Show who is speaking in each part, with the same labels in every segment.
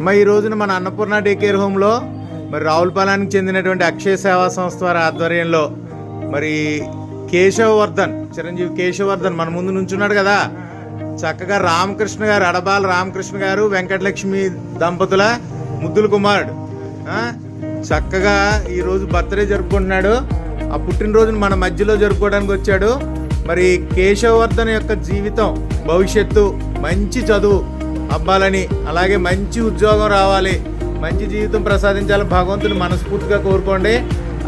Speaker 1: మరి ఈ రోజున మన అన్నపూర్ణ డే కేర్ హోమ్లో మరి రావులపాలెనికి చెందినటువంటి అక్షయ సేవా సంస్థ వారి ఆధ్వర్యంలో మరి కేశవవర్ధన్ చిరంజీవి కేశవవర్ధన్ మన ముందు నుంచున్నాడు కదా. చక్కగా రామకృష్ణ గారు అడబాల రామకృష్ణ గారు వెంకటలక్ష్మి దంపతుల ముద్దుల కుమారుడు. చక్కగా ఈరోజు బర్త్డే జరుపుకుంటున్నాడు. ఆ పుట్టినరోజును మన మధ్యలో జరుపుకోవడానికి వచ్చాడు. మరి కేశవవర్ధన్ యొక్క జీవితం భవిష్యత్తు మంచి చదువు అవ్వాలని అలాగే మంచి ఉద్యోగం రావాలి. మంచి జీవితం ప్రసాదించాలని భగవంతుని మనస్ఫూర్తిగా కోరుకోండి.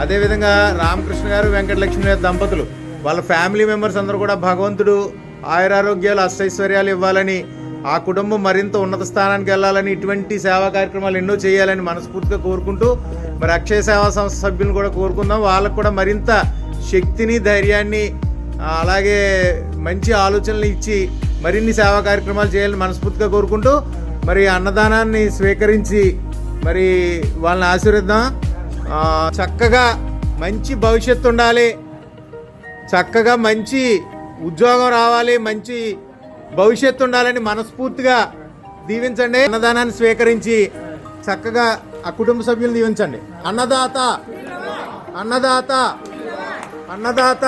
Speaker 1: అదేవిధంగా రామకృష్ణ గారు వెంకటలక్ష్మి దంపతులు వాళ్ళ ఫ్యామిలీ మెంబర్స్ అందరూ కూడా భగవంతుడు ఆయురారోగ్యాలు అష్టైశ్వర్యాలు ఇవ్వాలని ఆ కుటుంబం మరింత ఉన్నత స్థానానికి వెళ్ళాలని ఇటువంటి సేవా కార్యక్రమాలు ఎన్నో చేయాలని మనస్ఫూర్తిగా కోరుకుంటూ మరి అక్షయ సేవా సంస్థ సభ్యులను కూడా కోరుకుందాం. వాళ్ళకు కూడా మరింత శక్తిని ధైర్యాన్ని అలాగే మంచి ఆలోచనలు ఇచ్చి మరిన్ని సేవా కార్యక్రమాలు చేయాలని మనస్ఫూర్తిగా కోరుకుంటూ మరి అన్నదానాన్ని స్వీకరించి మరి వాళ్ళని ఆశీర్వదిద్దాం. చక్కగా మంచి భవిష్యత్తు ఉండాలి. చక్కగా మంచి ఉద్యోగం రావాలి మంచి భవిష్యత్తు ఉండాలని మనస్ఫూర్తిగా దీవించండి. అన్నదానాన్ని స్వీకరించి చక్కగా ఆ కుటుంబ సభ్యులు దీవించండి. అన్నదాత అన్నదాత అన్నదాత.